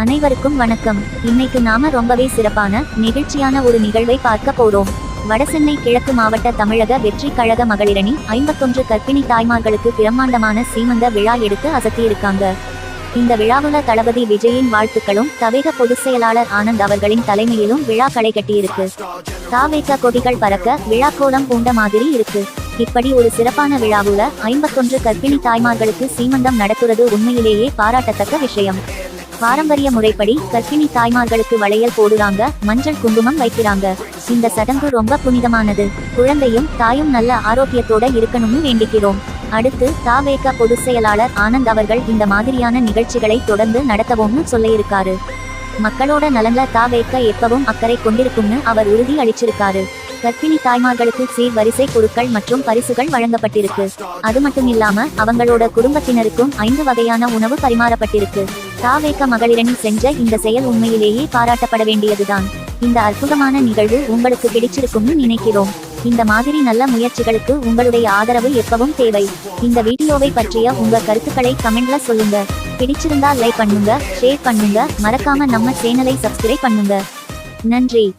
அனைவருக்கும் வணக்கம். இன்னைக்கு நாம ரொம்பவே சிறப்பான நிகழ்ச்சியான ஒரு நிகழ்வை பார்க்க போறோம். வடசென்னை கிழக்கு மாவட்ட தமிழக வெற்றி கழக மகளிரணி ஐம்பத்தொன்று கர்ப்பிணி தாய்மார்களுக்கு பிரம்மாண்டமான சீமந்த விழா எடுத்து அசத்தியிருக்காங்க. இந்த விழாவுல தளபதி விஜயின் வாழ்த்துக்களும் தவேக பொதுச் செயலாளர் ஆனந்த் அவர்களின் தலைமையிலும் விழா களை கட்டியிருக்கு. தாவேக கொடிகள் பறக்க விழா கோலம் பூண்ட மாதிரி இருக்கு. இப்படி ஒரு சிறப்பான விழாவுல ஐம்பத்தொன்று கர்ப்பிணி தாய்மார்களுக்கு சீமந்தம் நடத்துறது உண்மையிலேயே பாராட்டத்தக்க விஷயம். பாரம்பரிய முறைப்படி கர்ப்பிணி தாய்மார்களுக்கு வளையல் போடுறாங்க மஞ்சள் குங்குமம் வைக்கிறாங்க. இந்த சடங்கு ரொம்ப புனிதமானது. குழந்தையும் தாயும் நல்ல ஆரோக்கியத்தோட இருக்கணும்னு வேண்டிக்கிறோம். அடுத்து தாவேக பொதுச் செயலாளர் ஆனந்த் அவர்கள் இந்த மாதிரியான நிகழ்ச்சிகளை தொடர்ந்து நடத்தவும்னு சொல்லியிருக்காரு. மக்களோட நலன்ல தாவேக்க எப்பவும் அக்கறை கொண்டிருக்கும்னு அவர் உறுதி அளிச்சிருக்காரு. கர்ப்பிணி தாய்மார்களுக்கு சீர் வரிசை பொருட்கள் மற்றும் பரிசுகள் வழங்கப்பட்டிருக்கு. அது மட்டும் இல்லாம அவங்களோட குடும்பத்தினருக்கும் ஐந்து வகையான உணவு பரிமாறப்பட்டிருக்கு. தாவேக்க மகளிரணி செஞ்ச இந்த செயல் உண்மையிலேயே பாராட்டப்பட வேண்டியதுதான். இந்த அற்புதமான நிகழ்வு உங்களுக்கு பிடிச்சிருக்கும்னு நினைக்கிறோம். இந்த மாதிரி நல்ல முயற்சிகளுக்கு உங்களுடைய ஆதரவு எப்பவும் தேவை. இந்த வீடியோவை பற்றிய உங்க கருத்துக்களை கமெண்ட்ல சொல்லுங்க. பிடிச்சிருந்தா லைக் பண்ணுங்க ஷேர் பண்ணுங்க. மறக்காம நம்ம சேனலை சப்ஸ்கிரைப் பண்ணுங்க. நன்றி.